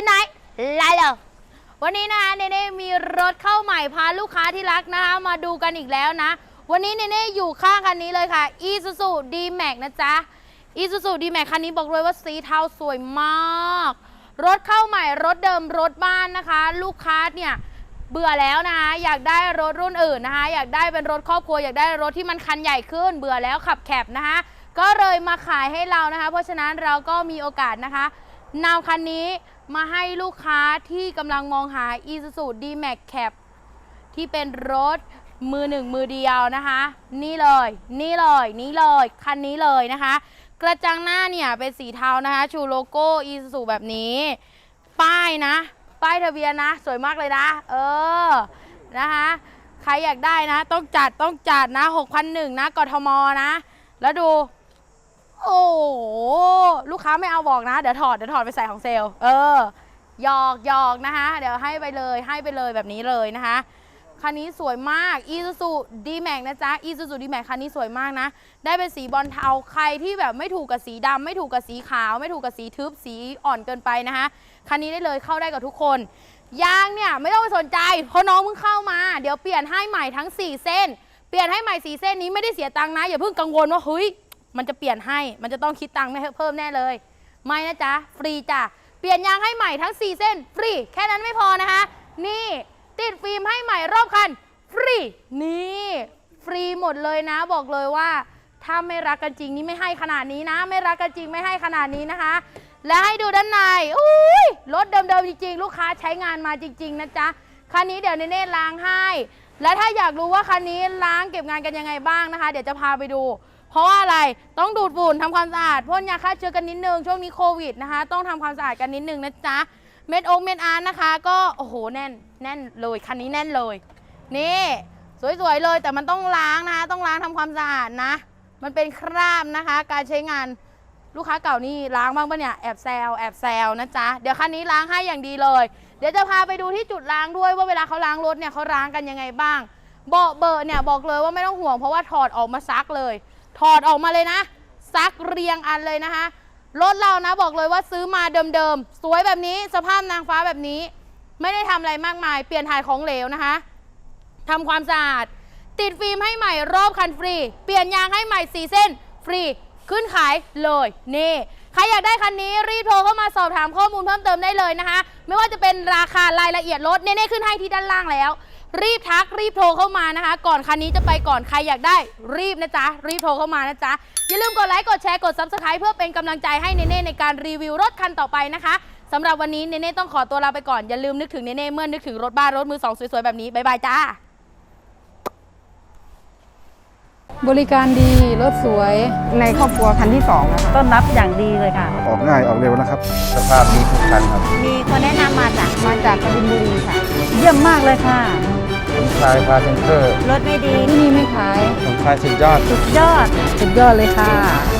ที่ไหนไล่เลยวันนี้นะคะเนเน่มีรถเข้าใหม่พาลูกค้าที่รักนะคะมาดูกันอีกแล้วนะ วันนี้เนเน่อยู่ข้างคันนี้เลยค่ะ Isuzu D-Max นะจ๊ะ Isuzu D-Max คันนี้บอกเลยว่าสีเทาสวยมาก รถเข้าใหม่รถเดิมรถบ้านนะคะ ลูกค้าเนี่ยเบื่อแล้วนะคะอยากได้รถรุ่นอื่นนะคะ อยากได้เป็นรถครอบครัวอยากได้รถที่มันคันใหญ่ขึ้น เบื่อแล้วขับแคบนะคะก็เลยมาขายให้เรานะคะ เพราะฉะนั้นเราก็มีโอกาสนะคะ นำคันนี้มาให้ลูกค้าที่กำลังมองหา Isuzu D-Max Cap ที่เป็นรถมือหนึ่งมือเดียวนะคะ นี่เลย นี่เลย นี่เลย คันนี้เลยนะคะ กระจังหน้าเนี่ยเป็นสีเทานะคะ ชูโลโก้อีซูแบบนี้ ป้ายนะ ป้ายทะเบียนนะ สวยมากเลยนะ เออ นะคะ ใครอยากได้นะ ต้องจัดต้องจัดนะ 6,001นะกทมนะ แล้วดู อ้โหลูกค้าไม่เอาบอกนะ เดี๋ยวถอดเดี๋ยวถอดไปใส่ของเซลเออหยอกหยอกนะคะเดี๋ยวให้ไปเลยให้ไปเลยแบบนี้เลยนะคะคันนี้สวยมาก Isuzu D-Max นะจ๊ะ Isuzu D-Max คันนี้สวยมากนะ ได้เป็นสีบอลเทา ใครที่แบบไม่ถูกกับสีดำไม่ถูกกับสีขาว ไม่ถูกกับสีทึบสีอ่อนเกินไปนะคะคันนี้ได้เลยเข้าได้กับทุกคน ยางเนี่ยไม่ต้องไปสนใจ เพราะน้องเพิ่งเข้ามา เดี๋ยวเปลี่ยนให้ใหม่ทั้ง 4 เส้น เปลี่ยนให้ใหม่ 4 เส้นนี้ไม่ได้เสียตังค์นะ อย่าเพิ่งกังวลว่าเฮ้ย มันจะเปลี่ยนให้ มันจะต้องคิดตังค์ไม่เพิ่มแน่เลย ไม่นะจ๊ะ ฟรีจ้ะ เปลี่ยนยางให้ใหม่ทั้ง 4 เส้น ฟรี แค่นั้นไม่พอนะคะ นี่ ติดฟิล์มให้ใหม่รอบคัน ฟรี นี่ ฟรีหมดเลยนะ บอกเลยว่า ถ้าไม่รักกันจริงนี่ไม่ให้ขนาดนี้นะ ไม่รักกันจริงไม่ให้ขนาดนี้นะคะ และให้ดูด้านใน อุ้ย รถเดิมๆจริง ๆ ลูกค้าใช้งานมาจริง ๆ นะจ๊ะ คันนี้เดี๋ยวเนเน่ล้างให้ และถ้าอยากรู้ว่าคันนี้ล้างเก็บงานกันยังไงบ้างนะคะ เดี๋ยวจะพาไปดู เพราะว่าอะไรต้องดูดฝุ่นทำความสะอาดพ่นยาฆ่าเชื้อกันนิดนึงช่วงนี้โควิดนะคะ ต้องทำความสะอาดกันนิดนึงนะจ๊ะเม็ดโอ๊กเม็ดอาร์นะคะ ก็โอ้โหแน่นแน่นเลยคันนี้แน่นเลย นี่สวยๆเลยแต่มันต้องล้างนะคะ ต้องล้างทำความสะอาดนะ มันเป็นคราบนะคะ การใช้งานลูกค้าเก่านี่ล้างบ้างปะเนี่ยแอบแซวแอบแซวนะจ๊ะเดี๋ยวคันนี้ล้างให้อย่างดีเลย เดี๋ยวจะพาไปดูที่จุดล้างด้วยว่าเวลาเขาล้างรถเนี่ยเขาล้างกันยังไงบ้างเบาะเบอร์เนี่ยบอกเลยว่าไม่ต้องห่วงเพราะว่าถอดออกมาซักเลย ถอดออกมาเลยนะ ซักเรียงอันเลยนะคะ รถเรานะบอกเลยว่าซื้อมาเดิมๆ สวยแบบนี้สภาพนางฟ้าแบบนี้ ไม่ได้ทำอะไรมากมาย เปลี่ยนถ่ายของเหลวนะคะทำความสะอาด ติดฟิล์มให้ใหม่รอบคันฟรี เปลี่ยนยางให้ใหม่4เส้น ฟรี ขึ้นขายเลยนี่ใครอยากได้คันนี้รีบโทรเข้ามาสอบถามข้อมูลเพิ่มเติมได้เลยนะคะ ไม่ว่าจะเป็นราคารายละเอียดรถเน่ๆขึ้นให้ที่ด้านล่างแล้ว รีบทักรีบโทรเข้ามานะคะ ก่อนคันนี้จะไปก่อนใครอยากได้ รีบนะจ๊ะ รีบโทรเข้ามานะจ๊ะ อย่าลืมกดไลค์กดแชร์กด subscribe เพื่อเป็นกำลังใจให้เน่ๆในการรีวิวรถคันต่อไปนะคะสำหรับวันนี้เน่ๆต้องขอตัวลาไปก่อนอย่าลืมนึกถึงเน่ๆเมื่อนึกถึงรถบ้านรถมือสองสวยๆแบบนี้บ๊ายบายจ้า บริการดี รถสวย ในครอบครัวคันที่สองนะคะ ต้อนรับอย่างดีเลยค่ะ ออกง่ายออกเร็วนะครับ สภาพนี้ทุกคันครับ มีคนแนะนำมาจากมาจากกบินบุรีค่ะ เยี่ยมมากเลยค่ะ ผมชายพาเซนเตอร์ รถไม่ดีที่นี่ไม่ขายผมชายสุดยอด สุดยอด สุดยอดเลยค่ะ